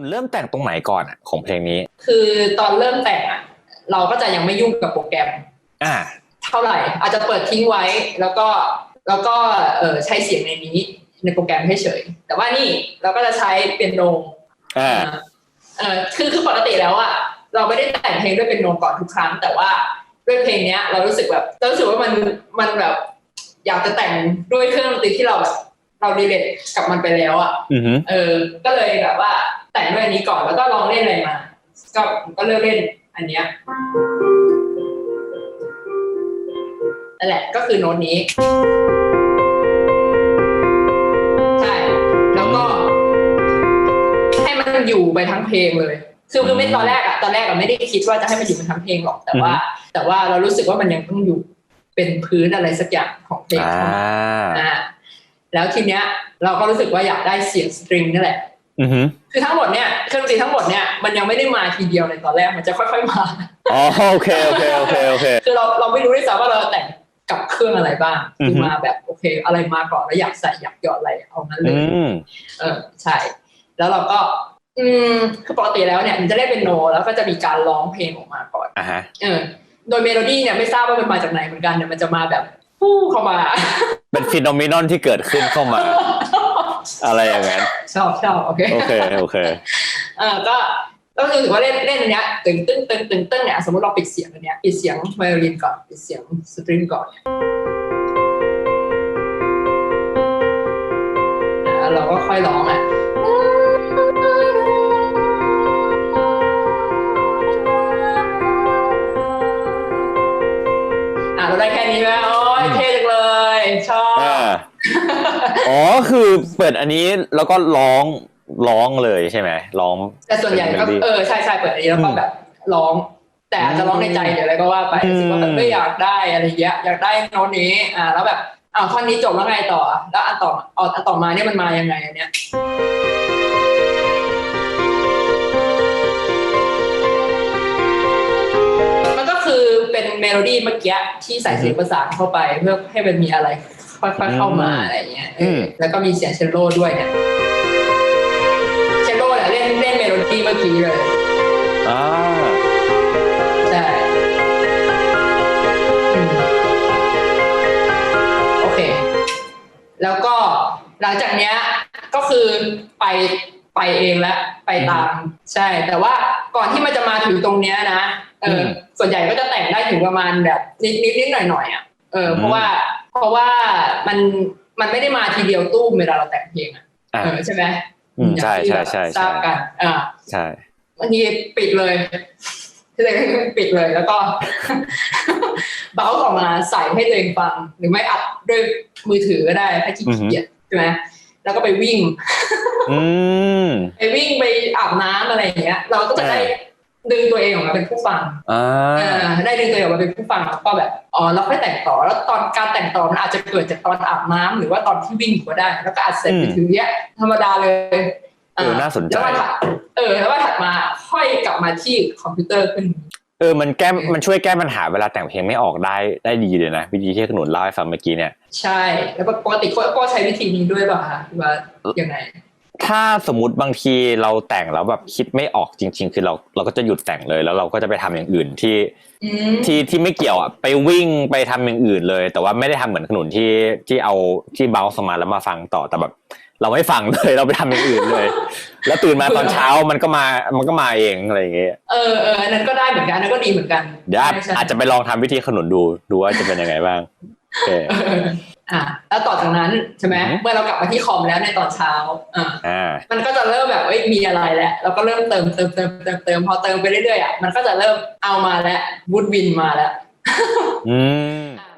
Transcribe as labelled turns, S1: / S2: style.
S1: นุนเริ่มแต่งตรงไหนก่อนอะของเพลงนี้
S2: คือตอนเริ่มแต่งอะเราก็จะยังไม่ยุ่งกับโปรแกรม
S1: อ่า
S2: เท่าไหร่ อาจจะเปิดทิ้งไว้แล้วก็แล้วก็เออใช้เสียงในนี้ในโปรแกรมให้เฉยแต่ว่านี่เราก็จะใช้เป็นโน
S1: อ่า
S2: เออคือคือปกติแล้วอะเราไม่ได้แต่งเพลงด้วยเป็นโนก่อนทุกครั้ง แต่ว่าด้วยเพลงเนี้ย เรารู้สึกแบบเรารู้สึกว่ามันมันแบบ อยากจะแต่งด้วยเครื่องดนตรีที่เราแบบ เราดีเลทกับมันไปแล้วอะ
S1: อือฮึ
S2: เออ ก็เลยแบบว่า แต่งด้วยอันนี้ก่อนแล้วก็ลองเล่นอะไรมา ก็ก็เลือกเล่นอันเนี้ยนั่นแหละก็คือโน้ตนี้ ใช่ แล้วก็ ให้มันอยู่ไปทั้งเพลงเลยคือคือไม่ตอนแรกอะตอนแรกอะไม่ได้คิดว่าจะให้มันอยู่ไปทั้งเพลงหรอก แต่ว่า แต่ว่าเรารู้สึกว่ามันยังต้องอยู่เป็นพื้นอะไรสักอย่างของเพลง
S1: อ่า
S2: อ่า แล้วทีเนี้ยเราก็รู้สึกว่าอยากได้เสียงสตริงนี่แหละ
S1: อือฮึ
S2: คือทั้งหมดเนี่ยเครื่องดนตรีทั้งหมดเนี่ยมันยังไม่ได้มาทีเดียวในตอนแรกมันจะค่อยๆมา
S1: อ๋อโอเคโอเคโอเคโอเค
S2: คือเราเราไม่รู้ด้วยซ้ำว่าเราแต่งกับเครื่องอะไรบ้าง
S1: อือฮึ
S2: คือมาแบบโอเค อะไรมาก่อนแล้วอยากใส่อยากหยอดอะไรเอานั้นเล
S1: อื
S2: ย
S1: ม
S2: เออใช่ แล้วเราก็ อืมคือปกติแล้วเนี่ยมันจะได้เป็นโน แล้วก็จะมีการร้องเพลงออกมาก่อน
S1: อ่าฮะ
S2: เออ โดยเมโลดี้เนี่ยไม่ทราบว่ามันมาจากไหนเหมือนกันเนี่ยมันจะมาแบบฟู่เข้ามา
S1: เป็นฟิโนเมนอนที่เกิดขึ้นเข้ามา อะไรอย่างนั้น
S2: ชอบชอบโอเค
S1: โอเคโอเค
S2: เออก็ก็คือถือว่าเล่นเล่นอันเนี้ยตึงตึ้งตึงตึงตึ้งเนี่ยสมมติเราปิดเสียงอันเนี้ยปิดเสียงไวโอลินก่อนปิดเสียงสตริงก่อนเนี่ยอะเราก็ค่อยร้องอะอะเราได้แค่นี้ไหมโอ้ ยเท่จังเลย ชอบ
S1: อ่าอ๋อคือเปิดอันนี้แล้วก็ร้องร้องเลยใช่ไหมร้อง
S2: แต่ส่วนใหญ่ก็
S1: เป็น melody
S2: เออใช่ใช่เปิดอันนี้แล้วก็
S1: อืม
S2: แบบร้อง แต่อาจจะร้องในใจเดี๋ยวอะไรก็ว่าไป
S1: อืม
S2: รู้สึกว่าแบบไม่อยากได้อะไรเงี้ยอยากได้โน้ตนี้อ่าแล้วแบบอ้าวท่อนนี้จบแล้วไงต่อ แล้วอันต่ออ๋ออันต่อมาเนี่ยมันมายังไงอันเนี้ย เป็นเมโลดี้เมื่อกี้ที่ใส่เสียงประสานเข้าไปเพื่อให้มันมีอะไรค่อยๆเข้ามาอะไรเงี้ยเอออ
S1: ม
S2: แล้วก็มีเสียงเชลโลด้วยเนี่ยเชลโลเนี่ยเล่นเล่นเมโลดี้เมื่อกี้เลย
S1: อ่า
S2: ใช่อืมโอเค แล้วก็หลังจากเนี้ยก็คือไปไปเองแล้วไปตาม ใช่ แต่ว่าก่อนที่มันจะมาถึงตรงเนี้ยนะ เอออ
S1: ม
S2: ส่วนใหญ่ก็จะแต่งได้ถึงประมาณแบบนิดนิดนิดหน่อยหน่อยๆอะเออเพราะว่าเพราะว่ามันมันไม่ได้มาทีเดียวตู้มเวลาเราแต่งเพลงอะ
S1: อ่า
S2: เออใช่ไหม
S1: อืมใช่ใช่ใช่
S2: ทรา
S1: ใช่
S2: บกันอ่า
S1: ใช่
S2: บางทีปิดเลยที่เลยปิดเลยแล้วก็เบาออกมาใส่ให้ตัวเองฟัง หรือไม่อัดด้วยมือถือก็ได้ถ้าขี้เกียจใช่ไหมแล้วก็ไปวิ่ง
S1: อืม
S2: ไปวิ่งไปอาบน้ำอะไรอย่างเงี้ย เราก็จะได้ ดึงตัวเองออกมาเป็นผู้ฟัง
S1: อ่า
S2: เออได้ดึงตัวเองออกมาเป็นผู้ฟังแล้วก็แบบอ๋อเราค่อยแต่งต่อ แล้วตอนการแต่งต่อมันอาจจะเกิดจากตอนอาบน้ำหรือว่าตอนที่วิ่งก็ได้ แล้วก็อัดเสร็จไปถึงเนี้ยธรรมดาเลย
S1: เออน่าสนใจ
S2: แล้ววันถัดเออแล้ววันถัดมาค่อยกลับมาที่คอมพิวเตอร์ขึ้น
S1: เออ มันแก้ มันช่วยแก้ปัญหาเวลาแต่งเพลงไม่ออกได้ ได้ดีเลยนะ วิธีที่ขนุนเล่าให้ฟังเมื่อกี้เนี่ย
S2: ใช่ แล้วปกติก็ก็ใช้วิธีนี้ด้วยป่ะคะหรือว่ายังไง
S1: ถ้าสมมติบางทีเราแต่งแล้วแบบคิดไม่ออกจริง ๆ คือเราเราก็จะหยุดแต่งเลย แล้วเราก็จะไปทำอย่างอื่นที่
S2: อืม
S1: ที่ที่ไม่เกี่ยวอะไปวิ่งไปทำอย่างอื่นเลย แต่ว่าไม่ได้ทำเหมือนขนุนที่ที่เอาที่เบลส์มาแล้วมาฟังต่อแต่แบบ เราไม่ฟังเลยเราไปทำอย่างอื่นเลย แล้วตื่นมาตอนเช้ามันก็มามันก็มาเองอะไรอย่างเงี้ย
S2: เออเอออันนั้นก็ได้เหมือนกันอันนั้นก็ดีเหมือนกัน
S1: เดี๋ยวอาจ
S2: ใช่ใช่
S1: อาจจะไปลองทำวิธีขนุนดูดูว่าจะเป็นยังไงบ้างโอเค
S2: เอออะแล้วต่อจากนั้นใช่ไหม
S1: อือฮึ
S2: เมื่อเรากลับมาที่คอมแล้วในตอนเช้าอ่า
S1: อ่า
S2: มันก็จะเริ่มแบบเอ้ยมีอะไรแล้วเราก็เริ่มเติมเติมเติมเติมเติมพอเติมไปเรื่อยๆอะมันก็จะเริ่มเอามาแล้ววูดวินมาแล้ว
S1: อืม
S2: อะ